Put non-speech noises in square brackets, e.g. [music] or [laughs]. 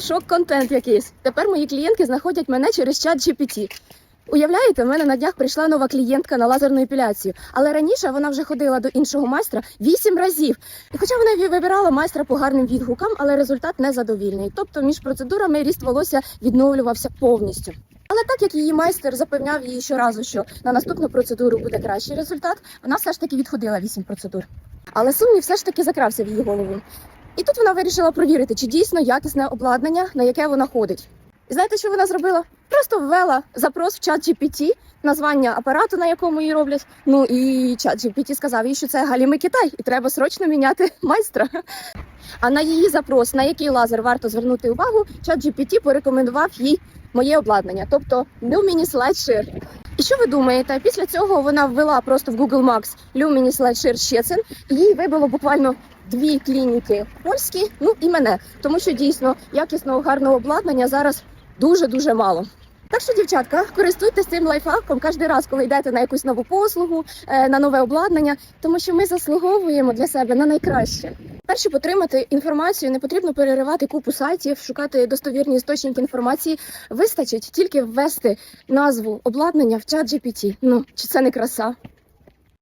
Шок-контент якийсь. Тепер мої клієнтки знаходять мене через чат GPT. Уявляєте, в мене на днях прийшла нова клієнтка на лазерну епіляцію, але раніше вона вже ходила до іншого майстра вісім разів. І хоча вона вибирала майстра по гарним відгукам, але результат незадовільний. Тобто між процедурами ріст волосся відновлювався повністю. Але так як її майстер запевняв її щоразу, що на наступну процедуру буде кращий результат, вона все ж таки відходила вісім процедур. Але сумнів все ж таки закрався в її голову. І тут вона вирішила провірити, чи дійсно якісне обладнання, на яке вона ходить. І знаєте, що вона зробила? Просто ввела запрос в чат GPT, названня апарату, на якому її роблять. Ну і чат GPT сказав їй, що це галімий Китай, і треба срочно міняти [laughs] майстра. А на її запрос, на який лазер варто звернути увагу, чат GPT порекомендував їй моє обладнання, тобто Lumini Slideshare. І що ви думаєте? Після цього вона ввела просто в Google Maps Lumini Slideshare Щецин, і їй вибило буквально дві клініки польські, ну і мене, тому що дійсно якісного гарного обладнання зараз дуже дуже мало. Так що, дівчатка, користуйтесь цим лайфхаком кожен раз, коли йдете на якусь нову послугу, е, на нове обладнання, тому що ми заслуговуємо для себе на найкраще. Перше, отримати інформацію, не потрібно переривати купу сайтів, шукати достовірні істочники інформації. Вистачить тільки ввести назву обладнання в чат GPT. Ну чи це не краса?